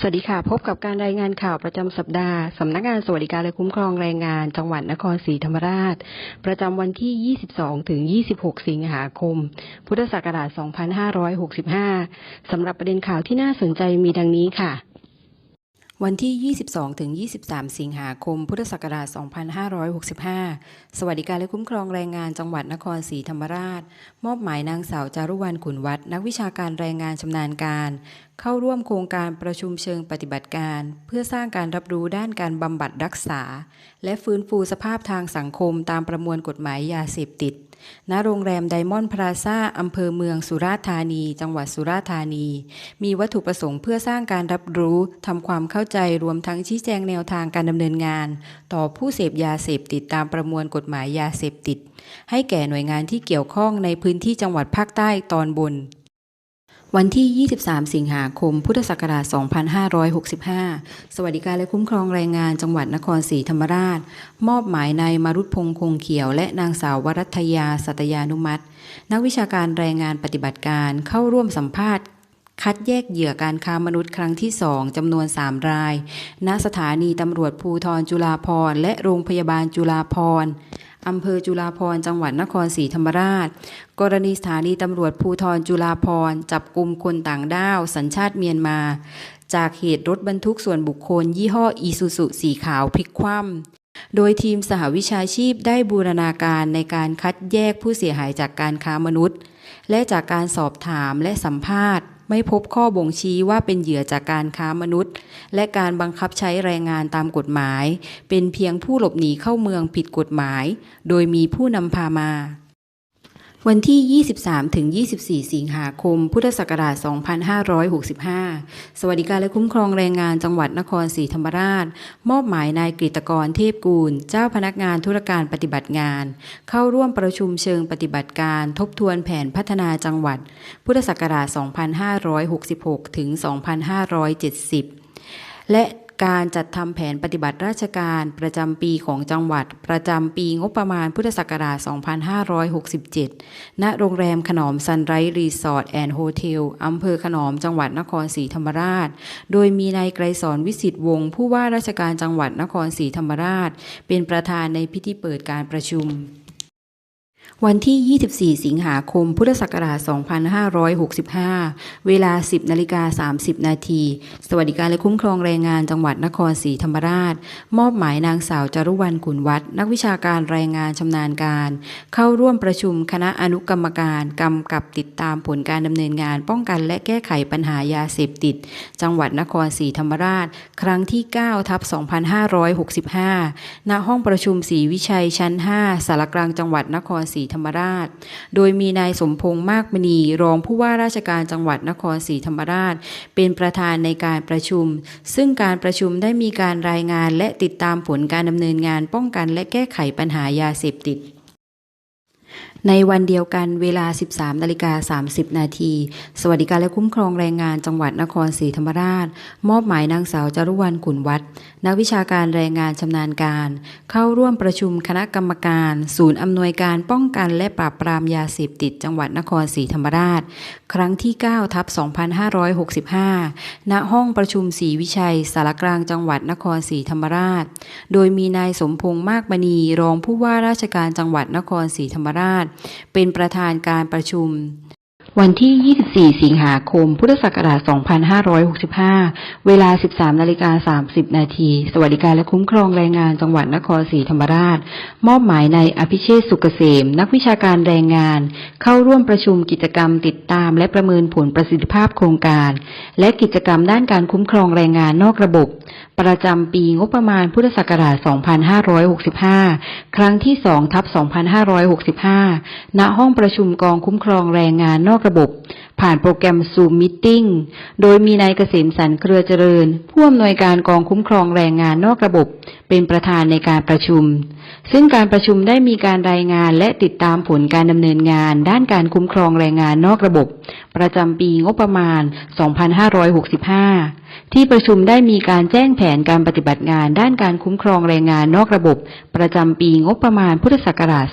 สวัสดีค่ะ พบกับการรายงานข่าวประจำสัปดาห์สำนักงานสวัสดิการและคุ้มครองแรงงาน จังหวัดนครศรีธรรมราช ประจำวันที่ 22 ถึง 26 สิงหาคม พุทธศักราช 2565 สำหรับประเด็นข่าวที่น่าสนใจมีดังนี้ค่ะ วันที่ 22-23 สิงหาคม พุทธศักราช 2565 สวัสดิการและคุ้มครองแรงงานจังหวัดนครศรีธรรมราช มอบหมายนางสาวจารุวรรณขุนวัฒน์นักวิชาการแรงงานชำนาญการ เข้าร่วมโครงการประชุมเชิงปฏิบัติการ เพื่อสร้างการรับรู้ด้านการบำบัดรักษา และฟื้นฟูสภาพทางสังคมตามประมวลกฎหมายยาเสพติด ณโรงแรมไดมอนด์พลาซ่าอำเภอเมืองสุราษฎร์ธานี จังหวัดสุราษฎร์ธานี มีวัตถุประสงค์เพื่อสร้างการรับรู้ทำความเข้าใจรวมทั้งชี้แจงแนวทางการดำเนินงาน ต่อผู้เสพยาเสพติดตามประมวลกฎหมายยาเสพติด ให้แก่หน่วยงานที่เกี่ยวข้องในพื้นที่จังหวัดภาคใต้ตอนบน วันที่ 23 สิงหาคม พุทธศักราช 2565 สวัสดิการและคุ้มครองแรงงานจังหวัดนครศรีธรรมราช มอบหมายนายมารุตพงษ์คงเขียว และนางสาววรัตยา สัตยานุมัติ นักวิชาการแรงงานปฏิบัติการเข้าร่วมสัมภาษณ์คัดแยกเหยื่อการค้ามนุษย์ครั้งที่2จำนวน 3 ราย ณ สถานีตำรวจภูทรจุฬาภรณ์และโรงพยาบาลจุฬาภรณ์ อำเภอจุฬาภร์จังหวัดนครศรีธรรมราช กรณีสถานีตำรวจภูทรจุฬาภร์จับกลุ่มคนต่างด้าว สัญชาติเมียนมา จากเหตุรถบรรทุกส่วนบุคคล ยี่ห้ออีซูซุสีขาวพลิกคว่ำโดยทีมสหวิชาชีพได้บูรณาการในการคัดแยกผู้เสียหายจากการค้ามนุษย์ และจากการสอบถามและสัมภาษณ์ ไม่พบข้อบ่งชี้ว่าเป็นเหยื่อจากการค้ามนุษย์ และการบังคับใช้แรงงานตามกฎหมาย เป็นเพียงผู้หลบหนีเข้าเมืองผิดกฎหมาย โดยมีผู้นำพามา วันที่ 23 ถึง 24 สิงหาคม พุทธศักราช 2565 สวัสดิการและคุ้มครองแรงงานจังหวัดนครศรีธรรมราช มอบหมายนายกฤตกรเทพกูล เจ้าพนักงานธุรการปฏิบัติงาน เข้าร่วมประชุมเชิงปฏิบัติการ ทบทวนแผนพัฒนาจังหวัด พุทธศักราช 2566 ถึง 2570 และ การจัดทำแผนปฏิบัติราชการประจำปีของจังหวัด ประจำปีงบประมาณพุทธศักราช 2567 ณ โรงแรมขนอมซันไรส์รีสอร์ทแอนด์โฮเทลอำเภอขนอมจังหวัดนครศรีธรรมราช โดยมีนายไกรสอนวิสิตวงศ์ผู้ว่าราชการจังหวัดนครศรีธรรมราช เป็นประธานในพิธีเปิดการประชุม วันที่ 24 สิงหาคม พุทธศักราช 2565 เวลา 10นาฬิกา30 นาที สวัสดิการและคุ้มครองแรงงานจังหวัดนครศรีธรรมราช มอบหมายนางสาวจารุวรรณขุนวัฒน์นักวิชาการแรงงานชำนาญการ เข้าร่วมประชุมคณะอนุกรรมการกำกับติดตามผลการดำเนินงานป้องกันและแก้ไขปัญหายาเสพติด จังหวัดนครศรีธรรมราช ครั้งที่ 9 ทับ 2565 ณ ห้องประชุมศรีวิชัยชั้น 5 สารกลางจังหวัดนครศรีีธรรมราช โดยมีนายสมพงษ์มากมณีรองผู้ว่าราชการจังหวัดนครศรีธรรมราช เป็นประธานในการประชุม ซึ่งการประชุมได้มีการรายงานและติดตามผลการดำเนินงานป้องกันและแก้ไขปัญหายาเสพติด ในวันเดียวกันเวลา 13นาฬิกา30 นาที สวัสดิการและคุ้มครองแรงงานจังหวัดนครศรีธรรมราช มอบหมายนางสาวจารุวรรณขุนวัฒน์นักวิชาการแรงงานชำนาญการ เข้าร่วมประชุมคณะกรรมการ ศูนย์อำนวยการป้องกันและปราบปรามยาเสพติดจังหวัดนครศรีธรรมราช ครั้งที่9ทับ2565 ณห้องประชุมศรีวิชัย สารกลางจังหวัดนครศรีธรรมราช โดยมีนายสมพงษ์มากมณีรองผู้ว่าราชการจังหวัดนครศรีธรรมราชเป็นประธานการประชุม วันที่ 24 สิงหาคม พุทธศักราช 2565 เวลา 13 นาฬิกา 30 นาที สวัสดิการและคุ้มครองแรงงานจังหวัดนครศรีธรรมราช มอบหมายในอภิเชษสุกเกษม นักวิชาการแรงงาน เข้าร่วมประชุมกิจกรรมติดตาม และประเมินผลประสิทธิภาพโครงการ และกิจกรรมด้านการคุ้มครองแรงงานนอกระบบ ประจำปีงบประมาณพุทธศักราช 2565 ครั้งที่ 2 ทับ 2565 ณ ห้องประชุมกองคุ้มครองแรงงานนอกระบบ ผ่านโปรแกรม Zoom Meeting โดยมีนายเกษมสันเครือเจริญ ผู้อำนวยการกองคุ้มครองแรงงานนอกระบบ เป็นประธานในการประชุม ซึ่งการประชุมได้มีการรายงานและติดตามผลการดำเนินงาน ด้านการคุ้มครองแรงงานนอกระบบ ประจำปีงบประมาณ 2565 ที่ประชุมได้มีการแจ้งแผนการปฏิบัติงานด้านการคุ้มครองแรงงานนอกระบบ ประจำปีงบประมาณพุทธศักราช